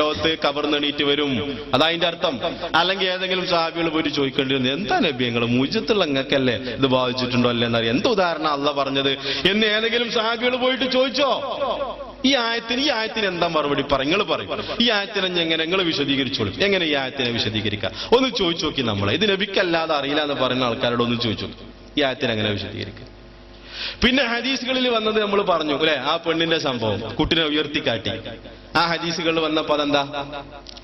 ലോകത്ത് കവർന്നെണീറ്റ് വരും. അതതിന്റെ അർത്ഥം. അല്ലെങ്കിൽ ഏതെങ്കിലും സാഹിബികൾ പോയിട്ട് ചോദിക്കേണ്ടി വന്നു എന്താ ലഭ്യങ്ങൾ മുജത്തുള്ള അങ്ങക്കല്ലേ ഇത് ബാധിച്ചിട്ടുണ്ടോ അല്ലേ എന്നറിയാം എന്ത് ഉദാഹരണം അല്ല പറഞ്ഞത്? എന്ന് ഏതെങ്കിലും സാഹിബികൾ പോയിട്ട് ചോദിച്ചോ? ഈ ആയത്തിന് ഈ ആയത്തിന് എന്താ മറുപടി പറ നിങ്ങൾ പറയും. ഈ ആയത്തിനെ എങ്ങനെ നിങ്ങൾ വിശദീകരിച്ചോളും? എങ്ങനെ ഈ ആയത്തിനെ വിശദീകരിക്കാം? ഒന്ന് ചോദിച്ചു നോക്കി നമ്മളെ. ഇത് നബിക്കല്ലാതെ അറിയില്ല എന്ന് പറയുന്ന ആൾക്കാരോട് ഒന്ന് ചോദിച്ചു ഈ ആയത്തിനെ എങ്ങനെ വിശദീകരിക്കുക പിന്നെ ഹദീസുകളിൽ വന്നത് നമ്മൾ പറഞ്ഞു അല്ലെ? ആ പെണ്ണിന്റെ സംഭവം കുട്ടിനെ ഉയർത്തിക്കാട്ടി. ആ ഹദീസുകളിൽ വന്നപ്പോ അതെന്താ?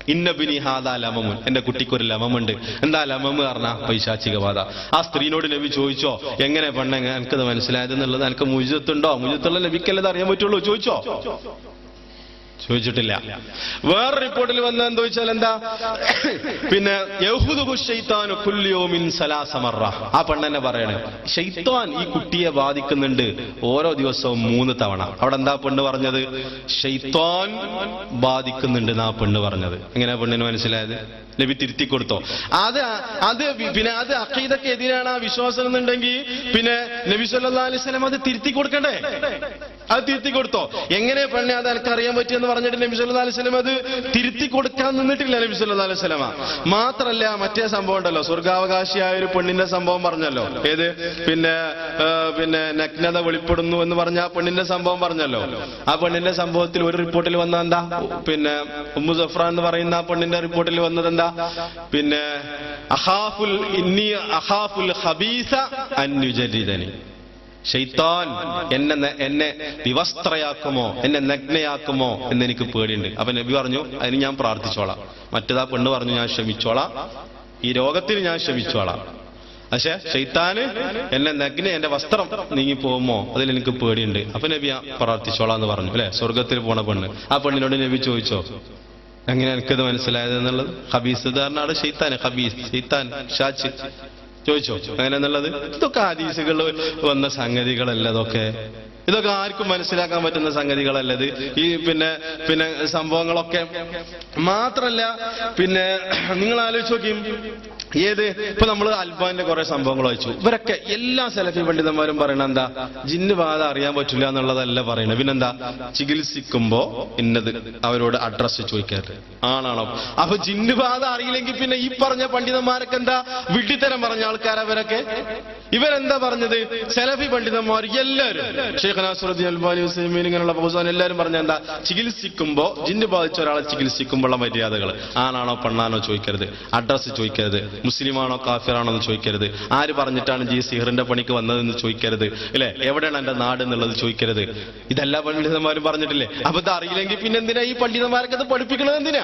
ഇന്നബിനി ഹാദാ ലമമുൻ. എന്റെ കുട്ടിക്കൊരു ലമമുണ്ട്. എന്താ ലമമ് പറഞ്ഞ? പൈശാചിക വാദ ആ സ്ത്രീനോട് നബി ചോദിച്ചോ എങ്ങനെ പെണ്ണെങ്ങനെ എനിക്കത് മനസ്സിലായത് എന്നുള്ളത് എനിക്ക് മുജിത്തുണ്ടോ? മുജിത്തുള്ള ലഭിക്കല്ലേ അറിയാൻ പറ്റുള്ളൂ? ചോദിച്ചോ? ചോദിച്ചിട്ടില്ല. വേറെ റിപ്പോർട്ടിൽ വന്ന എന്താ വെച്ചാൽ എന്താ? പിന്നെ സലാസമറ ആ പെണ്ണെന്നെ പറയണേ ഷെയ്ത്താൻ ഈ കുട്ടിയെ ബാധിക്കുന്നുണ്ട് ഓരോ ദിവസവും മൂന്ന് തവണ. അവിടെ എന്താ പെണ്ണ് പറഞ്ഞത്? ഷെയ്ത്താൻ ബാധിക്കുന്നുണ്ട് എന്നാ പെണ്ണ് പറഞ്ഞത്. എങ്ങനെയാ പെണ്ണിന് മനസ്സിലായത്? നബി തിരുത്തി കൊടുത്തോ അത് അത് പിന്നെ അത് അക്കീതൊക്കെ എതിരാണ് ആ വിശ്വാസം എന്നുണ്ടെങ്കിൽ പിന്നെ നബി സല്ലാ അലൈഹി സ്വലം അത് തിരുത്തി കൊടുക്കണ്ടേ അത് തിരുത്തി കൊടുത്തോ എങ്ങനെ പെണ്ണെ അത് എനിക്ക് അറിയാൻ പറ്റിയെന്ന് പറഞ്ഞിട്ട് നബി സല്ലാ അലൈഹി സ്വലം അത് തിരുത്തി കൊടുക്കാൻ നിന്നിട്ടില്ല നബി സല്ലാ അലൈഹി സ്വലമ മാത്രല്ല മറ്റേ സംഭവം ഉണ്ടല്ലോ. സ്വർഗാവകാശിയായ ഒരു പെണ്ണിന്റെ സംഭവം പറഞ്ഞല്ലോ. ഏത്? പിന്നെ പിന്നെ നഗ്നത വെളിപ്പെടുന്നു എന്ന് പറഞ്ഞ ആ പെണ്ണിന്റെ സംഭവം പറഞ്ഞല്ലോ. ആ പെണ്ണിന്റെ സംഭവത്തിൽ ഒരു റിപ്പോർട്ടിൽ വന്ന എന്താ? പിന്നെ ഉമ്മു സഫ്ര എന്ന് പറയുന്ന ആ പെണ്ണിന്റെ റിപ്പോർട്ടിൽ വന്നത് എന്താ? പിന്നെ അഹാഫുൽ ഇന്നി അഹാഫുൽ ഹബീസ അന്യുജരിതനി ഷെയ്ത്താൻ എന്നെ എന്നെ വിവസ്ത്രയാക്കുമോ? എന്നെ നഗ്നയാക്കുമോ? എന്ന് എനിക്ക് പേടിയുണ്ട്. അപ്പൊ നബി പറഞ്ഞു അതിന് ഞാൻ പ്രാർത്ഥിച്ചോളാം. മറ്റേതാ പെണ്ണ് പറഞ്ഞു ഞാൻ ക്ഷമിച്ചോളാം. ഈ രോഗത്തിന് ഞാൻ ക്ഷമിച്ചോളാം. പക്ഷെ ഷെയ്ത്താന് എന്നെ നഗ്ന എന്റെ വസ്ത്രം നീങ്ങി പോകുമോ അതിൽ എനിക്ക് പേടിയുണ്ട്. അപ്പൊ നബി പ്രാർത്ഥിച്ചോളാം എന്ന് പറഞ്ഞു. അല്ലെ? സ്വർഗത്തിൽ പോണ പെണ്ണ്. ആ പെണ്ണിനോട് നബി ചോദിച്ചോ? എങ്ങനെ എനിക്കത് മനസ്സിലായത് എന്നുള്ളത് ഹബീസ് ധാരണ ഷെയ്ത്താൻ ഹബീസ് ഷെയ്ത്താൻ ഷാച്ച് ചോദിച്ചോ? അങ്ങനെ എന്നുള്ളത് ഇതൊക്കെ ആദീസുകൾ വന്ന സംഗതികളല്ല അതൊക്കെ? ഇതൊക്കെ ആർക്കും മനസ്സിലാക്കാൻ പറ്റുന്ന സംഗതികളല്ലത് ഈ പിന്നെ പിന്നെ സംഭവങ്ങളൊക്കെ മാത്രല്ല പിന്നെ നിങ്ങൾ ആലോചിച്ച് നോക്കിയും ഏത്? ഇപ്പൊ നമ്മൾ അൽബാന്റെ കുറെ സംഭവങ്ങൾ വായിച്ചു. ഇവരൊക്കെ എല്ലാ സെലഫി പണ്ഡിതന്മാരും പറയണ എന്താ? ജിന്ന് ബാധ അറിയാൻ പറ്റില്ല എന്നുള്ളതല്ല പറയണത്. പിന്നെന്താ? ചികിത്സിക്കുമ്പോ ഇന്നത് അവരോട് അഡ്രസ് ചോദിക്കാറ്. ആണാണോ? അപ്പൊ ജിന്ന് ബാധ അറിയില്ലെങ്കിൽ പിന്നെ ഈ പറഞ്ഞ പണ്ഡിതന്മാരൊക്കെ എന്താ? വിട്ടിത്തരം പറഞ്ഞ ആൾക്കാർ അവരൊക്കെ ഇവരെന്താ പറഞ്ഞത്? സെലഫി പണ്ഡിതന്മാർ എല്ലാവരും ഷെയ്ഖ് നാസുറുദ്ദീൻ അൽബാനി ഹുസൈമീൻ ഇങ്ങനെയുള്ള ബഹുസാൻ എല്ലാവരും പറഞ്ഞ എന്താ? ചികിത്സിക്കുമ്പോ ജിന്ന് ബാധിച്ച ഒരാളെ ചികിത്സിക്കുമ്പോഴുള്ള മര്യാദകൾ ആണാണോ പെണ്ണാണോ ചോദിക്കരുത്. അഡ്രസ്സ് ചോദിക്കരുത്. മുസ്ലിമാണോ കാഫിറാണോ എന്ന് ചോദിക്കരുത്. ആര് പറഞ്ഞിട്ടാണ് ജി സിഹറിന്റെ പണിക്ക് വന്നതെന്ന് ചോദിക്കരുത്. അല്ലെ എവിടെയാണ് എന്റെ നാട് എന്നുള്ളത് ചോദിക്കരുത്. ഇതെല്ലാ പണ്ഡിതന്മാരും പറഞ്ഞിട്ടില്ലേ? അപ്പൊ ഇത് അറിയില്ലെങ്കിൽ പിന്നെ എന്തിനാ ഈ പണ്ഡിതന്മാരൊക്കെ അത് പഠിപ്പിക്കണത് എന്തിനാ?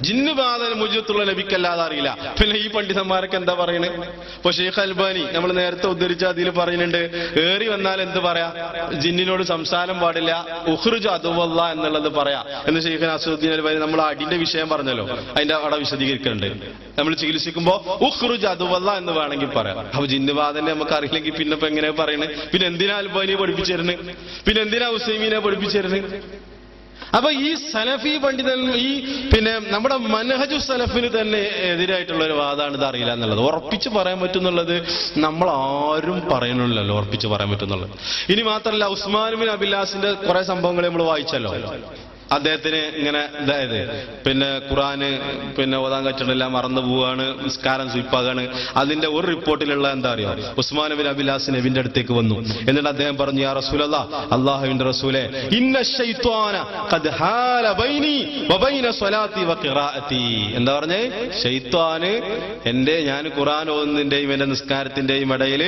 ജിന്ന് ബാധന മുജത്തുള്ള ലഭിക്കല്ലാതെ അറിയില്ല. പിന്നെ ഈ പണ്ഡിതന്മാരൊക്കെ എന്താ പറയണേ? ഇപ്പൊ ഷെയ്ഖ് അൽബാനി നമ്മൾ നേരത്തെ ഉദ്ധരിച്ച അതിൽ പറയുന്നുണ്ട് ഏറി വന്നാൽ എന്ത് പറയാ? ജിന്നിനോട് സംസാരം പാടില്ല. ഉഹ്റുജ് അതുവല്ല എന്നുള്ളത് പറയാ. എന്ന് ഷെയ്ഖ് അസുദ്ദീൻ അൽബാനി നമ്മൾ അടിന്റെ വിഷയം പറഞ്ഞല്ലോ. അതിന്റെ അവിടെ വിശദീകരിക്കുന്നുണ്ട് നമ്മൾ ചികിത്സിക്കുമ്പോ ഉഖ്റുജ് അതുവല്ല എന്ന് വേണമെങ്കിൽ പറയാം. അപ്പൊ ജിന്നുവാദന്റെ നമുക്ക് അറിയില്ലെങ്കിൽ പിന്നെ ഇപ്പൊ എങ്ങനെയാ പറയണേ? പിന്നെ എന്തിനാ അൽബാനിയെ പഠിപ്പിച്ചിരുന്നു? പിന്നെ എന്തിനാ ഹുസൈമീനെ പഠിപ്പിച്ചിരുന്നു? അപ്പൊ ഈ സലഫി പണ്ഡിതൻ ഈ പിന്നെ നമ്മുടെ മനഹജു സലഫിന് തന്നെ എതിരായിട്ടുള്ള ഒരു വാദമാണ് ഇത് അറിയില്ല എന്നുള്ളത്. ഉറപ്പിച്ച് പറയാൻ പറ്റുന്നുള്ളത് നമ്മൾ ആരും പറയണില്ലല്ലോ ഉറപ്പിച്ച് പറയാൻ പറ്റുന്നുള്ളത്. ഇനി മാത്രമല്ല ഉസ്മാനുബിൻ ബിൻ അബിലാസിന്റെ കുറെ സംഭവങ്ങൾ നമ്മൾ വായിച്ചല്ലോ. അദ്ദേഹത്തിന് ഇങ്ങനെ ഇതായത്. പിന്നെ ഖുറാന് പിന്നെ ഓതാൻ കച്ചിട്ടില്ല മറന്നു പോവാണ് നിസ്കാരം സ്വീപ്പാകാണ്. അതിന്റെ ഒരു റിപ്പോർട്ടിലുള്ള എന്താ അറിയോ? ഉസ്മാൻ ബിൻ അബിലാസ് നബിന്റെ അടുത്തേക്ക് വന്നു. എന്നിട്ട് അദ്ദേഹം പറഞ്ഞു യാ റസൂലല്ലാ അള്ളാഹുവിന്റെ റസൂലെ എന്താ പറഞ്ഞേ? ഷെയ്ത്വാന് എന്റെ ഞാൻ ഖുറാൻ ഓതുന്നതിന്റെയും എന്റെ നിസ്കാരത്തിന്റെയും ഇടയിൽ